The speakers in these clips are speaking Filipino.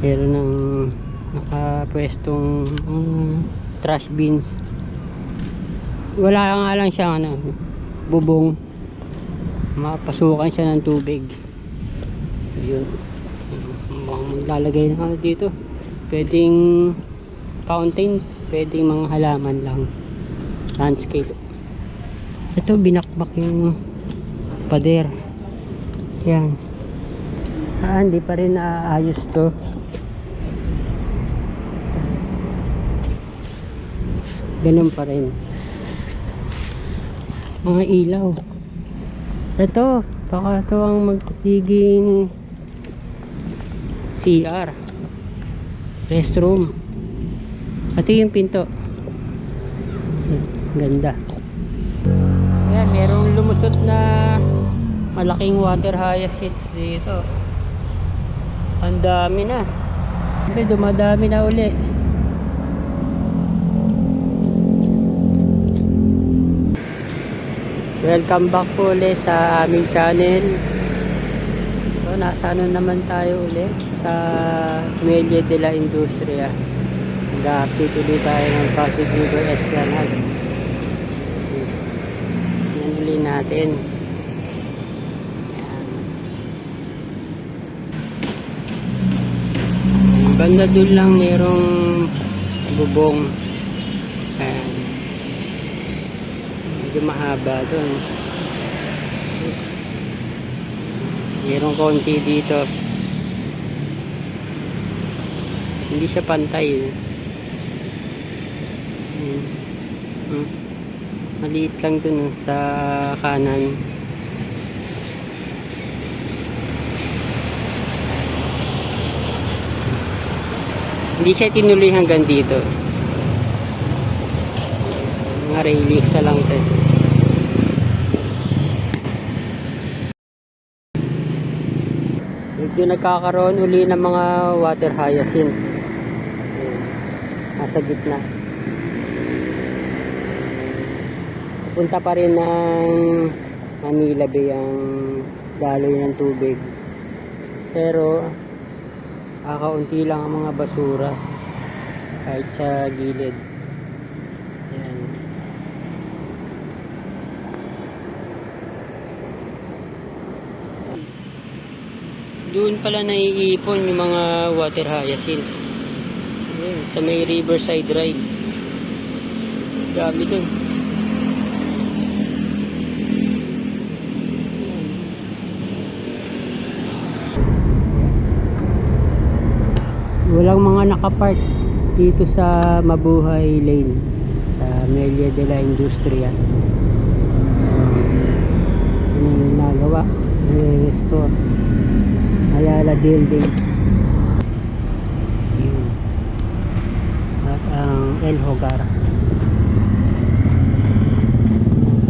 meron ng nakapwestong um, trash bins. Wala nga lang siyang ano bubong. Mapasukan siya ng tubig. Yun maglalagay na ano dito. Pwedeng fountain. Pwedeng mga halaman lang. Landscape. Ito binakbak yung pader. Yan. Ah hindi pa rin naaayos to ganun pa rin mga ilaw ito baka ito ang magiging CR restroom ito yung pinto ganda Ayan, merong lumusot na malaking water hyacinths dito. Ang dami na. Dumadami na uli. Welcome back po uli sa aming channel. So, nasa ano naman tayo uli sa Melia de la Industria. Nag-update ulit tayo ng Pasig River Esplanade. Yan uli natin. Yan. Banda dun lang merong bubong. Medyo mahaba. Yes. Merong konti dito. Hindi siya pantay. eh. Ayan. Hmm. Maliit lang dun oh, sa kanan. Hindi siya tinuloy hanggang dito. Mga railings na lang to. Medyo nagkakaroon uli ng mga water hyacinths. Nasa gitna. Punta pa rin ng Manila Bay ang daloy ng tubig. Pero kakaunti lang ang mga basura kahit sa gilid. Ayan. Doon pala naiipon yung mga water hyacinths. Ayan, sa may riverside drive. Grabe dun. walang mga nakapark dito sa Mabuhay Lane sa Melia de la Industria ano yung nagawa restore Ayala Building. Yun. At ang El Hogar.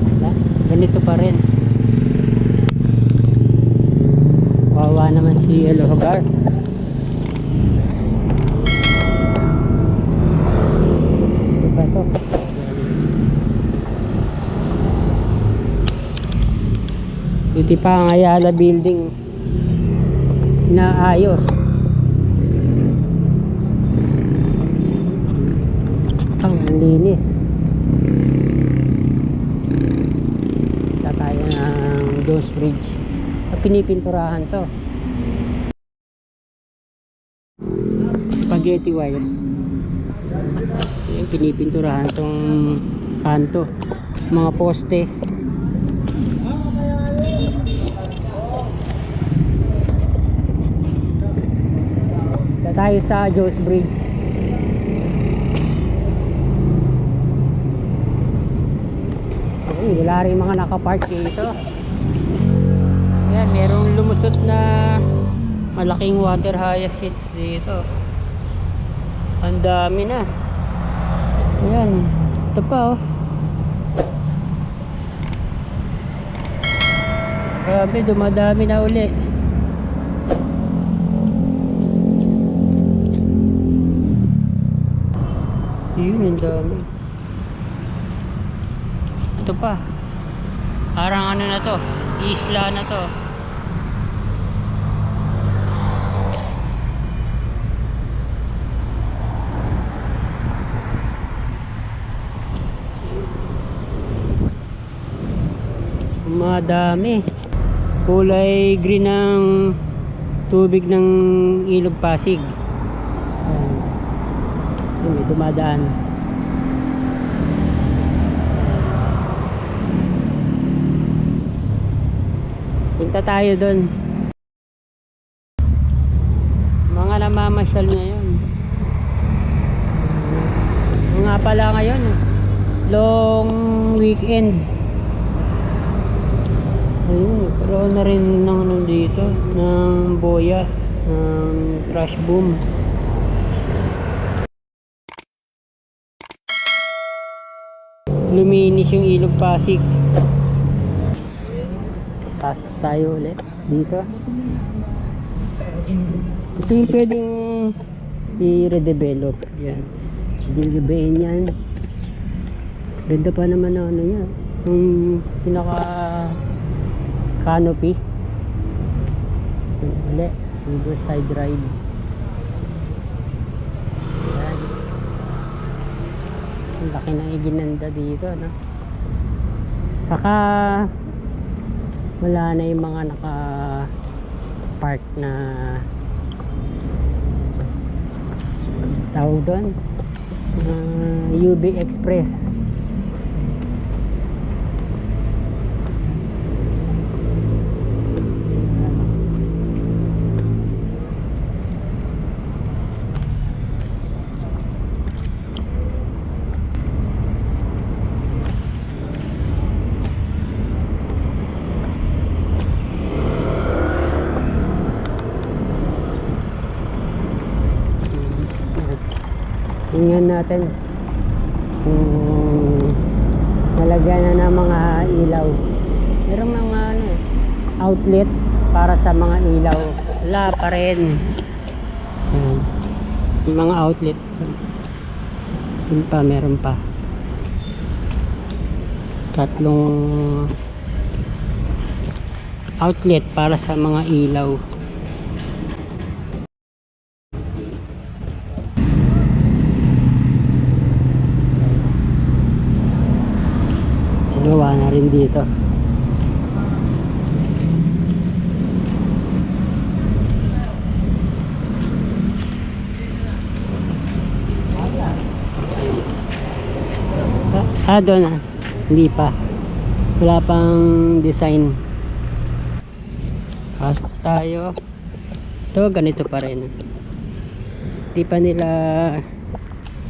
Wala. Ganito pa rin. Kawawa naman si El Hogar. Ito ba to? Buti pa ang Ayala building inaayos. Ang linis. Punta ng Jones Bridge. At pinipinturahan to. Spaghetti wires. Yung pinipinturahan tong kanto. Mga poste. Tayo sa Jones Bridge. Ay, wala rin mga nakapark dito. Ayan, merong lumusot na malaking water hyacinths dito. Ang dami na. Ayan. Ito pa oh. Grabe, dumadami na uli. pa. Parang ano na to isla na to. Madami. Kulay green ng tubig ng ilog pasig. Ayan. Ayan, dumadaan. Punta tayo doon. Mga namamasyal ngayon. Mga pala ngayon. Long weekend. Ayun, nagkaroon na rin ng ano dito, ng boya, ng crash boom. Luminis yung ilog Pasig. Pasok tayo ulit dito. Ito yung pwedeng i-redevelop. Yan. Dilibain yan. Ganda pa naman ng ano yan. Yung pinaka canopy. Yan ulit. Riverside Drive. Yan. Ang laki ng iginanda dito, no? Saka wala na yung mga naka park na tawag doon? Ah, UB Express Tingnan natin kung nalagyan na ng mga ilaw. Merong mga ano, eh, outlet para sa mga ilaw. Wala pa rin. Yung mga outlet. Yun pa, meron pa. Tatlong outlet para sa mga ilaw. Na rin dito. Ah, doon ah. Hindi pa. Wala pang design. Pasok tayo. Ito, ganito pa rin. Hindi pa nila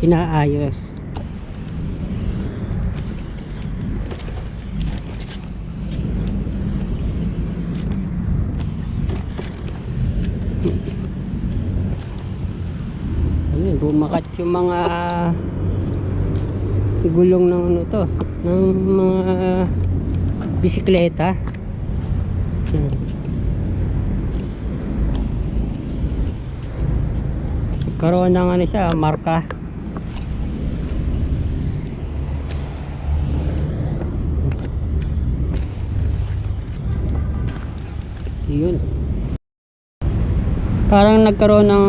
inaayos. Bumakat yung mga gulong ng ano to, ng mga bisikleta. Yan. Karoon ng ano siya, marka. Yun. Parang nagkaroon ng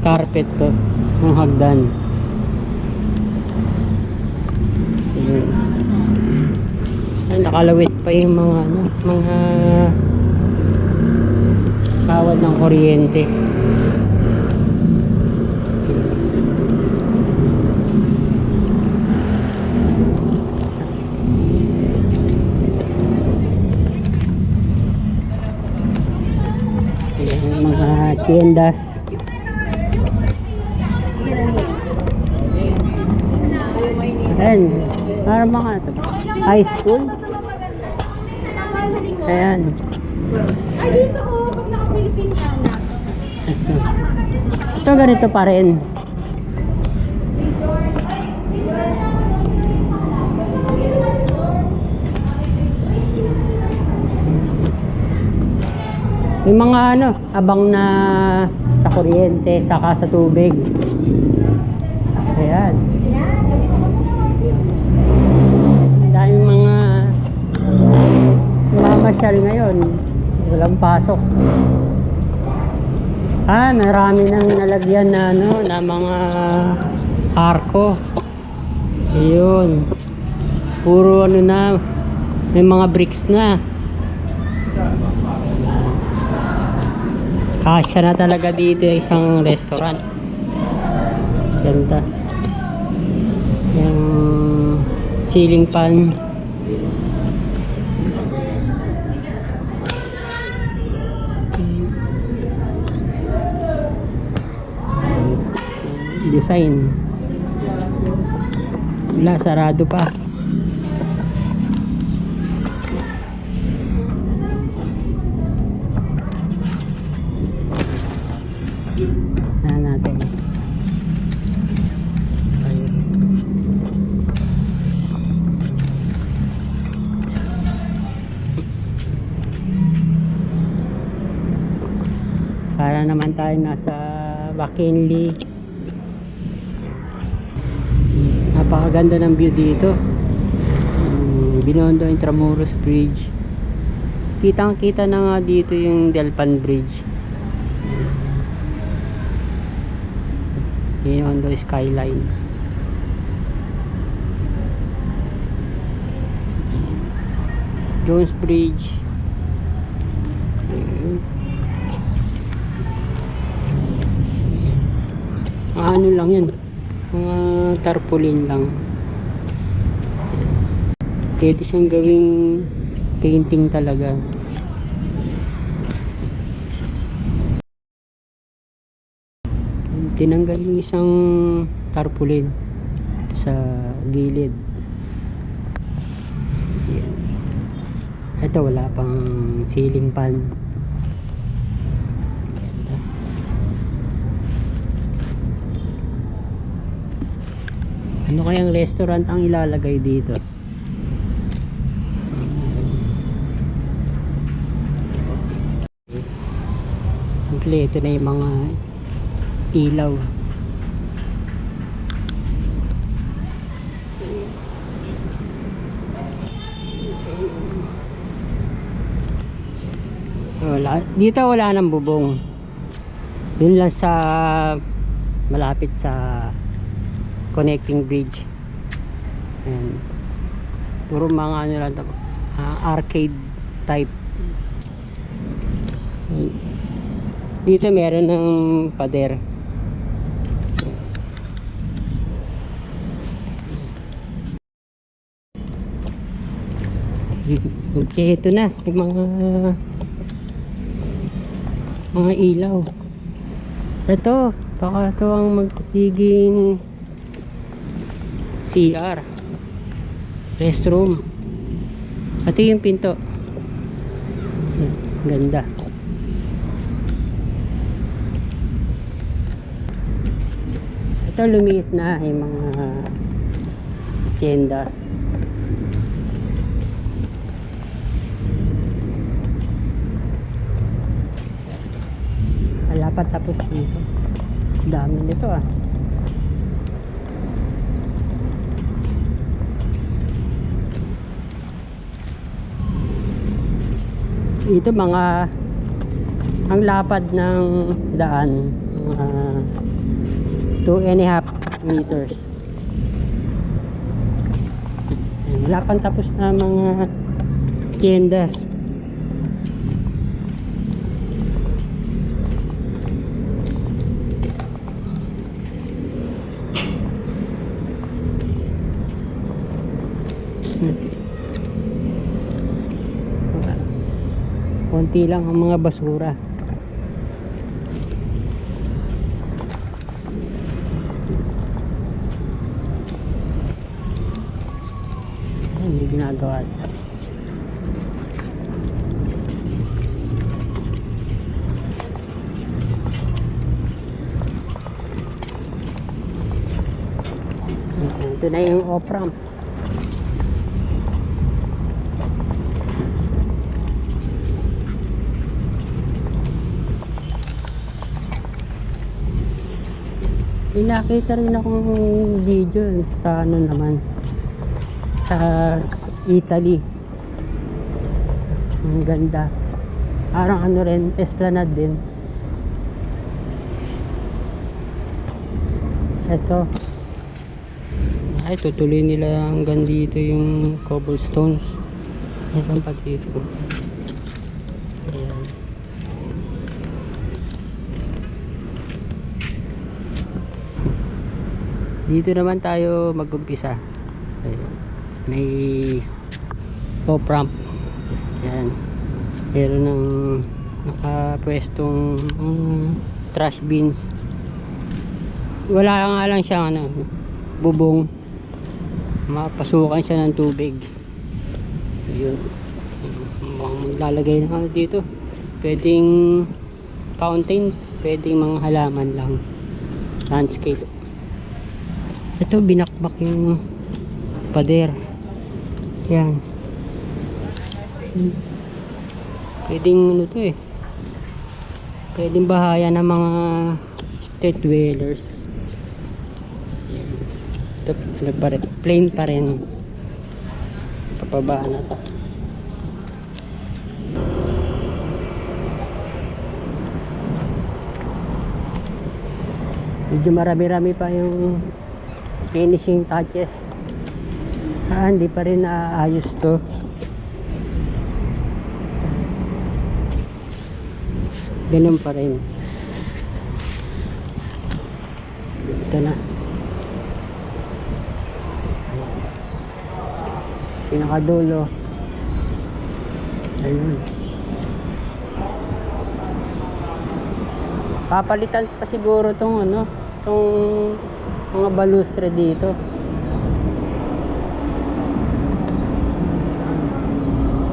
carpet to, ng hagdan. Yun. Ay, nakalawit pa yung mga ano, mga kawad ng kuryente. Ayan, mga tiendas. Ayan, para mga ito, high school. Ayan. Ay, dito oh, pag naka-Philippine ka na. Ito. Ito ganito pa rin. Yung mga ano, abang na sa kuryente, saka sa tubig. Ayan. Ang daming mga mamasyal ngayon. Walang pasok. Ah, marami nang nalagyan na ano, na mga arko. Ayun. Puro ano na, may mga bricks na. Kasya na talaga dito isang restaurant. Ganda. Yung ceiling fan. Design. Wala, sarado pa. na natin para naman tayo nasa McKinley napakaganda ng view dito. Hmm, Binondo Intramuros Bridge. Kitang kita na nga dito yung Delpan Bridge. Binondo Skyline. Jones Bridge. Ano lang yan mga tarpaulin lang. Pwede siyang gawing painting talaga. Tinanggal yung isang tarpaulin sa gilid. Ito wala pang ceiling fan ano kayang restaurant ang ilalagay dito? Kompleto na yung mga ilaw. Wala. Dito wala nang bubong. Yun lang sa malapit sa connecting bridge. And puro mga ano lang ah, arcade type. Dito meron ng pader. Okay, ito na. Yung mga mga ilaw. Ito baka ito ang magiging CR restroom. Ito yung pinto. Ganda. Ito lumiit na yung mga tiendas. Pa tapos dito. Dami nito ah ito mga ang lapad ng daan mga 2 and a half meters. Wala pang tapos na mga tiendas konti lang ang mga basura. May ginagawa. Ito na yung off-ramp May nakita rin akong video sa ano naman sa Italy. Ang ganda. Parang ano rin esplanade din. Eto. Ay tutuloy nila hanggang dito yung cobblestones hanggang pag dito Ayan. Dito naman tayo mag-umpisa. May pop ramp. Ayan. Meron ng nakapwestong um, trash bins. Wala nga lang siyang ano, bubong. Mapasukan siya ng tubig. Yun. Maglalagay ng ano dito. Pwedeng fountain, pwedeng mga halaman lang. Landscape. Ito binakbak yung pader. Yan. Pwedeng ano to eh. Pwedeng bahaya ng mga street dwellers. Ito ano pa rin, plain pa rin. Papabaan na to. Medyo marami-rami pa yung finishing touches. Ah, hindi pa rin naayos to. Ganun pa rin. Ito na. Pinakadulo. Ayun. Papalitan pa siguro tong ano, tong mga balustre dito.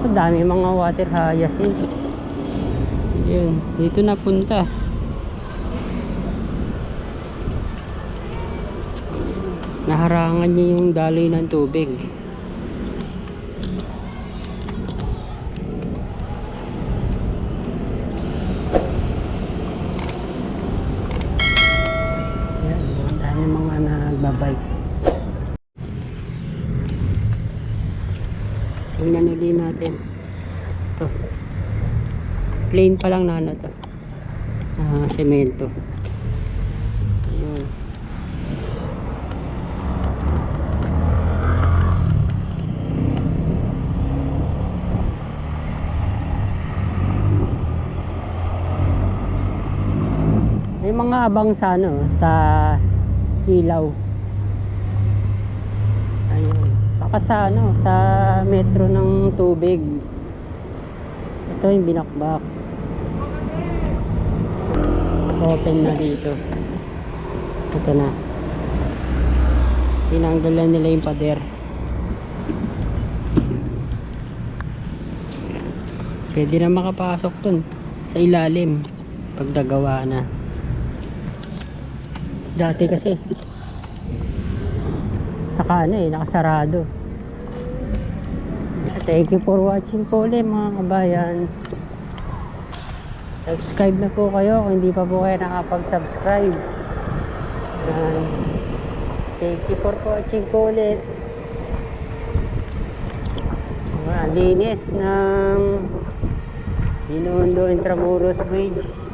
Ang dami mga water hyacinth. Yun, dito na punta. Naharangan niya yung daloy ng tubig. Yan, ang dami mga nagbabike. Tingnan ulit natin. Ito. Plain pa lang na ano to. Ah, semento. Ayun. May mga abang sa ano, sa ilaw. Ayun. Saka sa ano, sa metro ng tubig. Ito yung binakbak. Open na dito. Ito na. Tinanggalan nila yung pader. Pwede na makapasok dun sa ilalim pag nagawa na. Dati kasi naka ano eh, nakasarado. Thank you for watching po ulit mga kabayan. Subscribe na po kayo kung hindi pa po kayo nakapag-subscribe. Yan. Thank you for watching po ulit. Ang linis ng Binondo Intramuros Bridge.